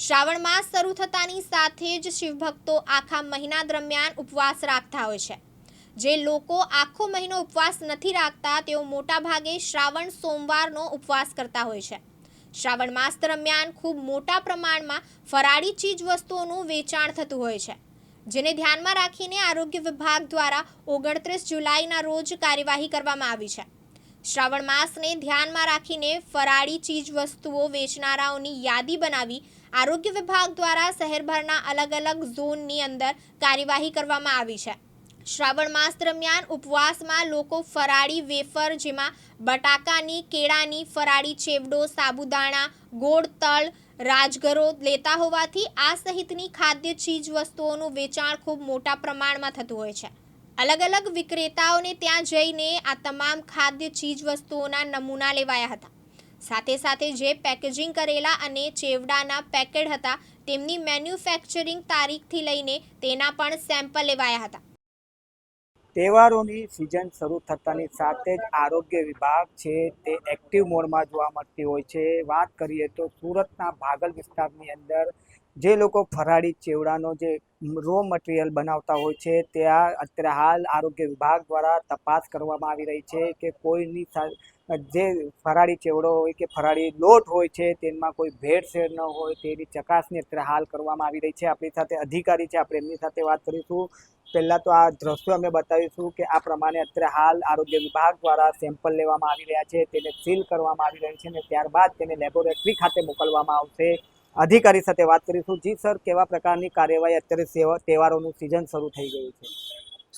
શ્રાવણ માસ શરૂ થતાની સાથે જ શિવભક્તો આખા મહિના દરમિયાન ઉપવાસ રાખતા હોય છે. જે લોકો આખો મહિનો ઉપવાસ નથી રાખતા, તેઓ મોટાભાગે શ્રાવણ સોમવારનો ઉપવાસ કરતા હોય છે. શ્રાવણ માસ દરમિયાન ખૂબ મોટા પ્રમાણમાં ફરાળી ચીજ વસ્તુઓનું વેચાણ થતું હોય છે. જેને ધ્યાનમાં રાખીને આરોગ્ય વિભાગ દ્વારા ઓગણત્રીસ જુલાઈના રોજ કાર્યવાહી કરવામાં આવી છે. શ્રાવણ માસને ધ્યાનમાં રાખીને ફરાળી ચીજ વસ્તુઓ વેચનારાઓની યાદી બનાવી આરોગ્ય વિભાગ દ્વારા શહેરભરના અલગ અલગ ઝોનની અંદર કાર્યવાહી કરવામાં આવી છે. શ્રાવણ માસ દરમિયાન ઉપવાસમાં લોકો ફરાળી વેફર જેમાં બટાકાની, કેળાની, ફરાળી ચેવડો, સાબુદાણા, ગોળ તલ, રાજગરો લેતા હોવાથી આ સહિતની ખાદ્ય ચીજ વસ્તુઓનું વેચાણ ખૂબ મોટા પ્રમાણમાં થતું હોય છે. અલગ અલગ વિક્રેતાઓને ત્યાં જઈને આ તમામ ખાદ્ય ચીજ વસ્તુઓના નમૂના લેવાયા હતા. સાથે સાથે જે પેકેજિંગ કરેલા અને ચેવડાના પેકેટ હતા, તેમની મેન્યુફેક્ચરિંગ તારીખથી લઈને તેના પણ સેમ્પલ લેવાયા હતા. તહેવારોની સિઝન શરૂ થતાની સાથે જ આરોગ્ય વિભાગ છે તે એક્ટિવ મોડમાં જોવા મળતી હોય છે. વાત કરીએ તો સુરતના ભાગલ વિસ્તારની અંદર જે લોકો ફરાળી ચેવડાનો જે રો મટીરિયલ બનાવતા હોય છે, ત્યાં અત્યારે હાલ આરોગ્ય વિભાગ દ્વારા તપાસ કરવામાં આવી રહી છે કે કોઈની જે ફરાળી ચેવડો હોય કે ફરાળી લોટ હોય છે, તેમાં કોઈ ભેળસેળ ન હોય, તેની ચકાસણી અત્યારે હાલ કરવામાં આવી રહી છે. આપણી સાથે અધિકારી છે, આપણે એમની સાથે વાત કરીશું. પહેલાં તો આ દ્રશ્યો અમે બતાવીશું કે આ પ્રમાણે અત્યારે હાલ આરોગ્ય વિભાગ દ્વારા સેમ્પલ લેવામાં આવી રહ્યા છે, તેને સીલ કરવામાં આવી રહ્યું છે અને ત્યારબાદ તેને લેબોરેટરી ખાતે મોકલવામાં આવશે. અધિકારી સાથે વાત કરીશું. જી સર કેવા પ્રકારની કાર્યવાહી અત્યારે સેવા તહેવારોનું સિઝન શરૂ થઈ ગયું છે?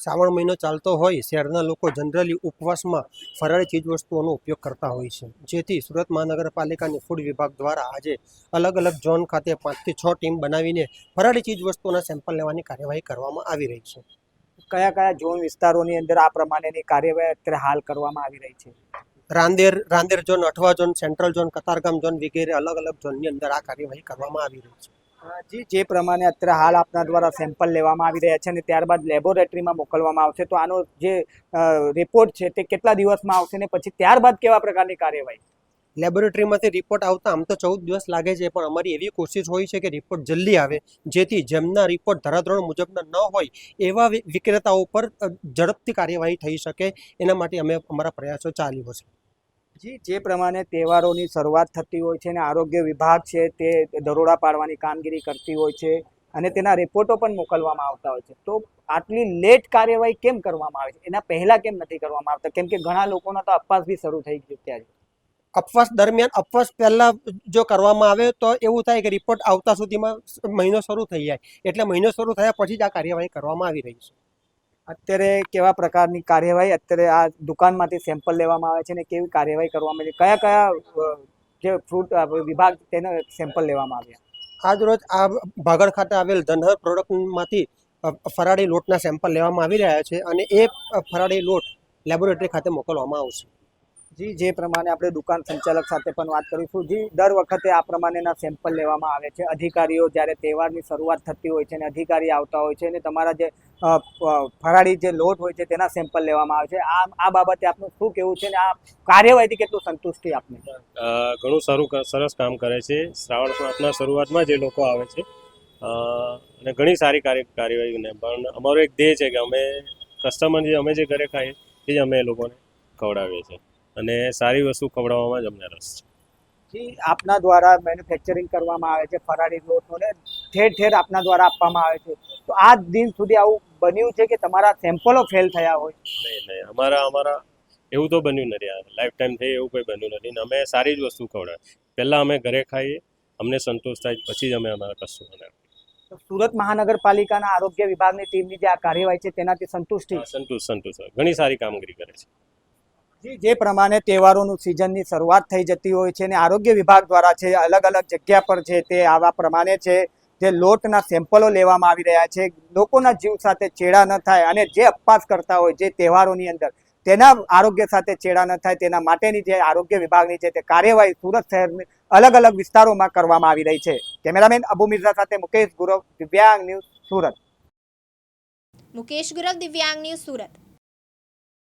શ્રાવણ મહિનો ચાલતો હોય શહેરના લોકો જનરલી ઉપવાસમાં ફરાળી ચીજવસ્તુઓનો ઉપયોગ કરતા હોય છે. જેથી સુરત મહાનગરપાલિકાની ફૂડ વિભાગ દ્વારા આજે અલગ અલગ ઝોન ખાતે પાંચથી છ ટીમ બનાવીને ફરાળી ચીજવસ્તુઓના સેમ્પલ લેવાની કાર્યવાહી કરવામાં આવી રહી છે. કયા કયા ઝોન વિસ્તારોની અંદર આ પ્રમાણેની કાર્યવાહી અત્યારે હાલ કરવામાં આવી રહી છે? Rander Rander zone Athwa zone central zone Katargam zone વગેરે અલગ અલગ ઝોનની અંદર આ કાર્યવાહી કરવામાં આવી રહી છે. જી જે પ્રમાણે અત્યારે હાલ આપના દ્વારા સેમ્પલ લેવામાં આવી રહ્યા છે અને ત્યારબાદ લેબોરેટરીમાં મોકલવામાં આવશે તો આનો જે રિપોર્ટ છે તે કેટલા દિવસમાં આવશે ને પછી ત્યારબાદ કેવા પ્રકારની કાર્યવાહી? લેબોરેટરીમાંથી રિપોર્ટ આવતા આમ તો ચૌદ દિવસ લાગે છે પણ અમારી એવી કોશિશ હોય છે કે રિપોર્ટ જલ્દી આવે જેથી જેમના રિપોર્ટ ધરાધોરણ મુજબના ન હોય એવા વિક્રેતાઓ પર ઝડપથી કાર્યવાહી થઈ શકે એના માટે અમે અમારા પ્રયાસો ચાલ્યો છે જી, જે પ્રમાણે તહેવારોની શરૂઆત થતી હોય છે અને આરોગ્ય વિભાગ છે તે દરોડા પાડવાની કામગીરી કરતી હોય છે અને તેના રિપોર્ટો પણ મોકલવામાં આવતા હોય છે. તો આટલી લેટ કાર્યવાહી કેમ કરવામાં આવે છે? એના પહેલા કેમ નથી કરવામાં આવતા? કેમ કે ઘણા લોકોના તો અપવાસ બી શરૂ થઈ ચૂક્યા છે. અપવાસ દરમિયાન અપવાસ પહેલાં જો કરવામાં આવે તો એવું થાય કે રિપોર્ટ આવતા સુધીમાં મહિનો શરૂ થઈ જાય. એટલે મહિનો શરૂ થયા પછી જ આ કાર્યવાહી કરવામાં આવી રહી છે. અત્યારે કેવા પ્રકારની કાર્યવાહી, અત્યારે આ દુકાનમાંથી સેમ્પલ લેવામાં આવે છે અને કેવી કાર્યવાહી કરવામાં આવે છે? કયા કયા જે ફ્રૂટ વિભાગ તેના સેમ્પલ લેવામાં આવ્યા? આજ રોજ આ ભાગળ ખાતે આવેલ ધનહર પ્રોડક્ટમાંથી ફરાળી લોટના સેમ્પલ લેવામાં આવી રહ્યા છે અને એ ફરાળી લોટ લેબોરેટરી ખાતે મોકલવામાં આવશે. જી, જે પ્રમાણે આપણે દુકાન સંચાલક સાથે પણ વાત કરીશું. જી, દર વખતે આ પ્રમાણેના સેમ્પલ લેવામાં આવે છે. અધિકારીઓ જ્યારે તહેવારની શરૂઆત થતી હોય છે અને અધિકારી આવતા હોય છે અને તમારા જે ફરાળી જે લોટ હોય છે તેના સેમ્પલ લેવામાં આવે છે. આ આ બાબતે આપનું શું કહેવું છે અને આ કાર્યવાહીથી કેટલું સંતુષ્ટિ આપને? ઘણું સારું સરસ કામ કરે છે. શ્રાવણ માસના શરૂઆતમાં જે લોકો આવે છે અને ઘણી સારી કાર્ય, કાર્યવાહીને પણ અમારો એક ધ્યેય છે કે અમે કસ્ટમર જે, અમે જે ઘરે ખાઈએ, એ જ અમે એ લોકોને ખવડાવીએ છીએ. અને સારી વસ્તુ ખવડાવવામાં જ અમને રસ છે. આપના દ્વારા મેન્યુફેક્ચરિંગ કરવામાં આવે છે ફરાળી લોટનો ને ઠેર ઠેર આપના દ્વારા આપવામાં આવે છે. તો આ દિન સુધી આવું બન્યું છે કે તમારા સેમ્પલો ફેલ થયા હોય? નહીં નહીં અમારા અમારા એવું તો બન્યું નથી લાઈફ ટાઈમ થઈ એવું કોઈ બન્યું નથી ને અમે સારી જ વસ્તુ ખવડાવીએ પહેલાં અમે ઘરે ખાઈએ અમને સંતોષ થાય પછી જ અમે અમારા કસ્ટમરને સુરત મહાનગરપાલિકાના આરોગ્ય વિભાગની ટીમની જે આ કાર્યવાહી છે તેનાથી સંતુષ્ટિ? સંતુષ્ટ સંતુષ્ટ. ઘણી સારી કામગીરી કરે છે. જે પ્રમાણે તહેવારોનું સિઝનની શરૂઆત થઈ જતી હોય છે અને આરોગ્ય વિભાગ દ્વારા છે, અલગ અલગ જગ્યા પર છે તે આવા પ્રમાણે છે, જે લોટના સેમ્પલો લેવામાં આવી રહ્યા છે, લોકોના જીવ સાથે ચેડા ન થાય અને જે અપવાસ કરતા હોય જે તહેવારોની અંદર, તેના આરોગ્ય સાથે ચેડા ન થાય, તેના માટેની જે આરોગ્ય વિભાગની છે તે કાર્યવાહી સુરત શહેરની અલગ અલગ વિસ્તારોમાં કરવામાં આવી રહી છે. કેમેરામેન અબુ મિર્ઝા સાથે મુકેશ ગુરવ, દિવ્યાંગ ન્યૂઝ સુરત. મુકેશ ગુરવ, દિવ્યાંગ ન્યૂઝ સુરત.